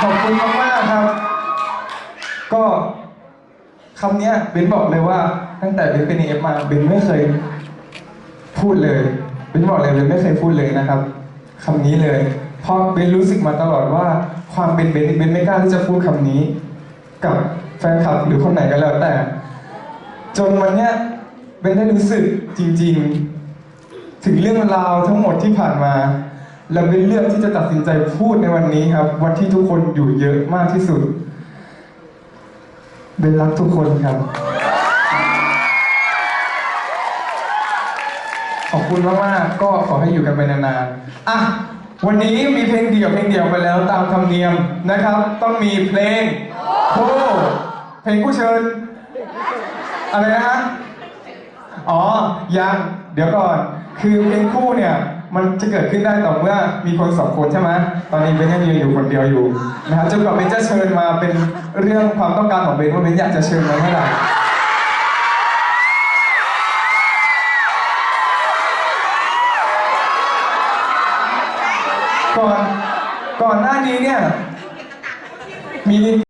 ขอบคุณมากๆครับ ก็คำนี้เบนบอกเลยว่า ตั้งแต่เบนเป็นเอฟมาเบนไม่เคย พูดเลยเบนบอกเลยเบนไม่เคยพูดเลยนะครับคำนี้เลย เพราะเบนรู้สึกมาตลอดว่า ความเป็นเบนเบนไม่กล้าที่จะพูดคำนี้ กับแฟนคลับหรือคนไหนก็แล้วแต่ จนวันเนี้ยเบนได้รู้สึกจริง ๆ ถึงเรื่องราวทั้งหมดที่ผ่านมา แล้วเบนเลือกที่จะตัดสินใจพูดในวันนี้ครับ วันที่ทุกคนอยู่เยอะมากที่สุดเบนรักทุกคนครับ ขอบคุณมากๆก็ขอให้อยู่กันไปนานๆอะวันนี้มีเพลงเดี่ยวเพลงเดี่ยวไปแล้วตามธรรมเนียมนะครับ ต้องมีเพลงโคเพลงคู่เชิญอะไรนะฮะ อ๋อ ยัง เดี๋ยวก่อน คือเพลงคู่เนี่ย มันจะเกิดขึ้นได้ต่อเมื่อมีคนสองคนใช่ไหมตอนนี้เบนยังยืนอยู่คนเดียวอยู่นะครับจนกว่าเบนจะเชิญมาเป็นเรื่องความต้องการของเบนว่าเบนอยากจะเชิญมาเมื่อไหร่ก่อนก่อนหน้านี้เนี่ยมี